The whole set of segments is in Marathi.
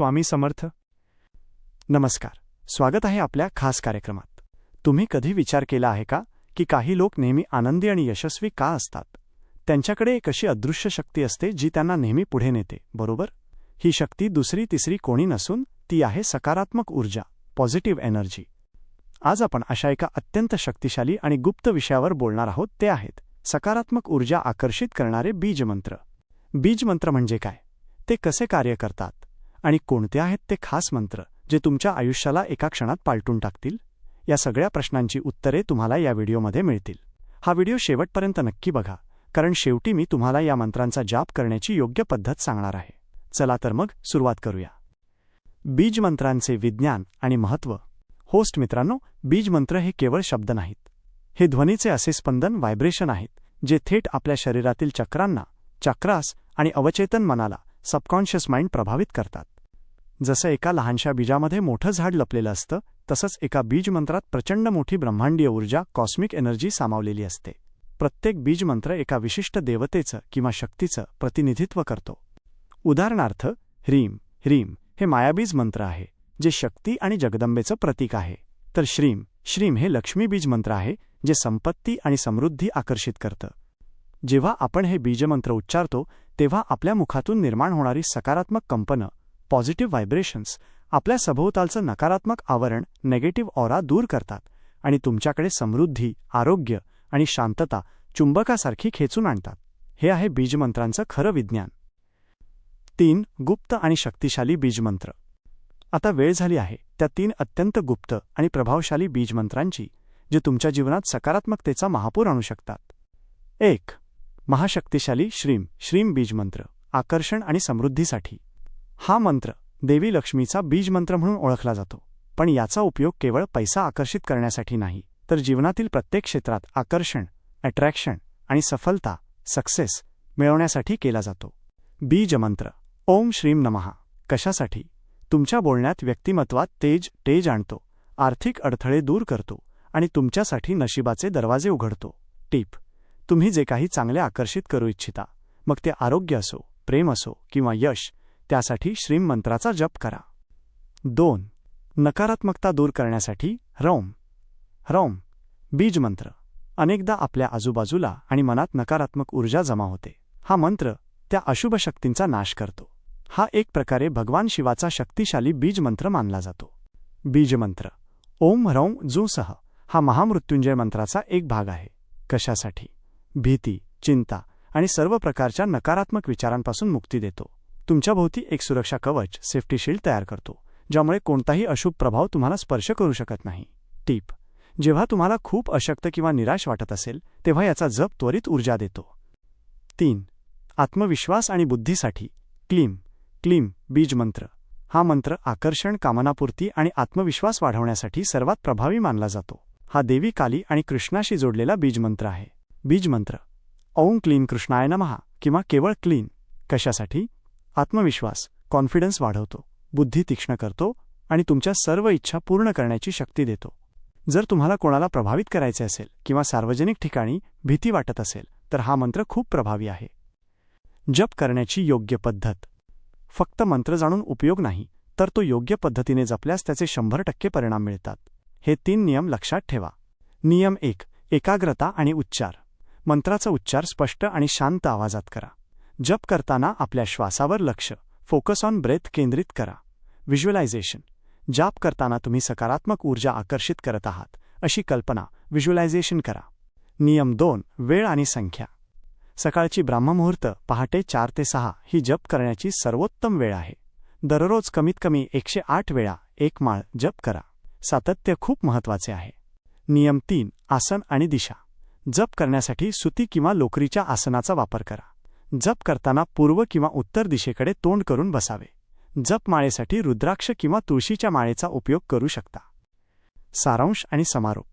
स्वामी समर्थ. नमस्कार. स्वागत आहे आपल्या खास कार्यक्रमात. तुम्ही कधी विचार केला आहे का की काही लोक नेहमी आनंदी आणि यशस्वी का असतात? त्यांच्याकडे एक अशी अदृश्य शक्ती असते जी त्यांना नेहमी पुढे नेते बरोबर? ही शक्ती दुसरी तिसरी कोणी नसून ती आहे सकारात्मक ऊर्जा पॉझिटिव्ह एनर्जी आज आपण अशा एका अत्यंत शक्तिशाली आणि गुप्त विषयावर बोलणार आहोत ते आहेत सकारात्मक ऊर्जा आकर्षित करणारे बीजमंत्र. बीजमंत्र म्हणजे काय? ते कसे कार्य करतात? आणि कोणते आहेत ते खास मंत्र जे तुमच्या आयुष्याला एका क्षणात पालटून टाकतील? या सगळ्या प्रश्नांची उत्तरे तुम्हाला या व्हिडिओमध्ये मिळतील. हा व्हिडिओ शेवटपर्यंत नक्की बघा कारण शेवटी मी तुम्हाला या मंत्रांचा जाप करण्याची योग्य पद्धत सांगणार आहे. चला तर मग सुरुवात करूया. बीजमंत्रांचे विज्ञान आणि महत्त्व. होस्ट मित्रांनो बीजमंत्र हे केवळ शब्द नाहीत. हे ध्वनीचे असे स्पंदन व्हायब्रेशन आहेत जे थेट आपल्या शरीरातील चक्रांना चक्रास आणि अवचेतन मनाला सबकॉन्शियस माइंड प्रभावित करतात. जसं एका लहानशा बीजामध्ये मोठं झाड लपलेलं असतं तसंच एका बीजमंत्रात प्रचंड मोठी ब्रह्मांडीय ऊर्जा कॉस्मिक एनर्जी सामावलेली असते. प्रत्येक बीजमंत्र एका विशिष्ट देवतेचं किंवा शक्तीचं प्रतिनिधित्व करतो. उदाहरणार्थ ह्रीम ह्रीम हे मायाबीज मंत्र आहे जे शक्ती आणि जगदंबेचं प्रतीक आहे. तर श्रीम श्रीम हे लक्ष्मी बीज मंत्र आहे जे संपत्ती आणि समृद्धी आकर्षित करतं. जेव्हा आपण हे बीजमंत्र उच्चारतो तेव्हा आपल्या मुखातून निर्माण होणारी सकारात्मक कंपनं पॉझिटिव्ह व्हायब्रेशन्स आपल्या सभोवतालचं नकारात्मक आवरण नेगेटिव्ह ऑरा दूर करतात आणि तुमच्याकडे समृद्धी आरोग्य आणि शांतता चुंबकासारखी खेचून आणतात. हे आहे बीजमंत्रांचं खरं विज्ञान. तीन गुप्त आणि शक्तिशाली बीजमंत्र. आता वेळ झाली आहे त्या तीन अत्यंत गुप्त आणि प्रभावशाली बीजमंत्रांची जे तुमच्या जीवनात सकारात्मकतेचा महापूर आणू शकतात. एक महाशक्तिशाली श्रीम श्रीम बीजमंत्र आकर्षण आणि समृद्धीसाठी. हा मंत्र देवी लक्ष्मीचा बीजमंत्र म्हणून ओळखला जातो. पण याचा उपयोग केवळ पैसा आकर्षित करण्यासाठी नाही तर जीवनातील प्रत्येक क्षेत्रात आकर्षण अट्रॅक्शन आणि सफलता सक्सेस मिळवण्यासाठी केला जातो. बीजमंत्र ओम श्रीम नमहा कशासाठी? तुमच्या बोलण्यात व्यक्तिमत्वात तेज तेज आणतो आर्थिक अडथळे दूर करतो आणि तुमच्यासाठी नशिबाचे दरवाजे उघडतो. टीप तुम्ही जे काही चांगले आकर्षित करू इच्छिता मग ते आरोग्य असो प्रेम असो किंवा यश त्यासाठी श्रीम मंत्राचा जप करा. दोन नकारात्मकता दूर करण्यासाठी रौम. रौम बीजमंत्र अनेकदा आपल्या आजूबाजूला आणि मनात नकारात्मक ऊर्जा जमा होते. हा मंत्र त्या अशुभ शक्तींचा नाश करतो. हा एक प्रकारे भगवान शिवाचा शक्तिशाली बीजमंत्र मानला जातो. बीजमंत्र ओम रौम जूसह हा महामृत्युंजय मंत्राचा एक भाग आहे. कशासाठी? भीती चिंता आणि सर्व प्रकारच्या नकारात्मक विचारांपासून मुक्ती देतो. तुमच्याभोवती एक सुरक्षा कवच सेफ्टी शील्ड तयार करतो ज्यामुळे कोणताही अशुभ प्रभाव तुम्हाला स्पर्श करू शकत नाही. टीप जेव्हा तुम्हाला खूप अशक्त किंवा निराश वाटत असेल तेव्हा याचा जप त्वरित ऊर्जा देतो. तीन आत्मविश्वास आणि बुद्धीसाठी. क्लीम क्लीम बीजमंत्र हा मंत्र आकर्षण कामनापूर्ती आणि आत्मविश्वास वाढवण्यासाठी सर्वात प्रभावी मानला जातो. हा देवी काली आणि कृष्णाशी जोडलेला बीजमंत्र आहे. बीजमंत्र ओम क्लीन कृष्णाय नमहा किंवा केवळ क्लीन. कशासाठी? आत्मविश्वास कॉन्फिडन्स वाढवतो बुद्धी तीक्ष्ण करतो आणि तुमच्या सर्व इच्छा पूर्ण करण्याची शक्ती देतो. जर तुम्हाला कोणाला प्रभावित करायचे असेल किंवा सार्वजनिक ठिकाणी भीती वाटत असेल तर हा मंत्र खूप प्रभावी आहे. जप करण्याची योग्य पद्धत. फक्त मंत्र जाणून उपयोग नाही तर तो योग्य पद्धतीने जपल्यास त्याचे शंभर टक्के परिणाम मिळतात. हे तीन नियम लक्षात ठेवा. नियम एक एकाग्रता आणि उच्चार. मंत्राचा उच्चार स्पष्ट आणि शांत आवाजात करा. जप करताना आपल्या श्वासावर लक्ष. फोकस ऑन ब्रेथ केंद्रित करा. व्हिज्युअलायझेशन जाप करताना तुम्ही सकारात्मक ऊर्जा आकर्षित करत आहात अशी कल्पना. व्हिज्युअलायझेशन करा. नियम दोन. वेळ आणि संख्या. सकाळची ब्राह्ममुहूर्त पहाटे चार ते सहा ही जप करण्याची सर्वोत्तम वेळ आहे. दररोज कमीत कमी एकशे आठ वेळा एक माळ जप करा. सातत्य खूप महत्त्वाचे आहे. नियम तीन. आसन आणि दिशा. जप करण्यासाठी सुती किंवा लोकरीच्या आसनाचा वापर करा. जप करताना पूर्व किंवा उत्तर दिशेकडे तोंड करून बसावे. जप माळेसाठी रुद्राक्ष किंवा तुळशीच्या माळेचा उपयोग करू शकता. सारांश आणि समारोप.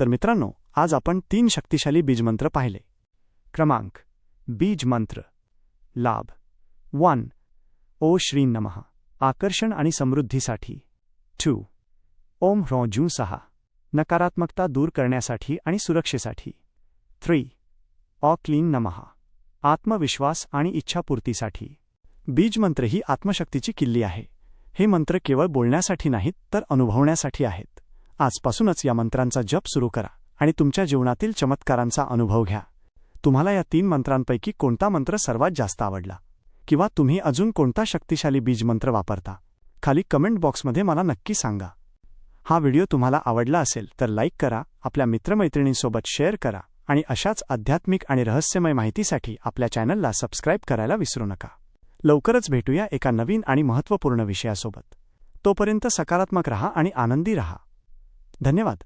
तर मित्रांनो आज आपण तीन शक्तिशाली बीजमंत्र पाहिले. क्रमांक. बीजमंत्र. लाभ. वन. ओ श्री नमः. आकर्षण आणि समृद्धीसाठी. टू. ओम ह्रॉ सहा. नकारात्मकता दूर करण्यासाठी आणि सुरक्षेसाठी. थ्री. ऑ क्लीन नमहा आत्मविश्वास आणि इच्छापूर्तीसाठी. बीजमंत्र ही आत्मशक्तीची किल्ली आहे. हे मंत्र केवळ बोलण्यासाठी नाहीत तर अनुभवण्यासाठी आहेत. आजपासूनच या मंत्रांचा जप सुरू करा आणि तुमच्या जीवनातील चमत्कारांचा अनुभव घ्या. तुम्हाला या तीन मंत्रांपैकी कोणता मंत्र सर्वात जास्त आवडला? किंवा तुम्ही अजून कोणता शक्तिशाली बीजमंत्र वापरता? खाली कमेंट बॉक्समध्ये मला नक्की सांगा. हा व्हिडिओ तुम्हाला आवडला असेल तर लाईक करा आपल्या मित्रमैत्रिणींसोबत शेअर करा. आणि अशाच आध्यात्मिक आणि रहस्यमय माहितीसाठी आपल्या चॅनलला सबस्क्राईब करायला विसरू नका. लवकरच भेटूया एका नवीन आणि महत्त्वपूर्ण विषयासोबत. तोपर्यंत सकारात्मक रहा आणि आनंदी रहा. धन्यवाद.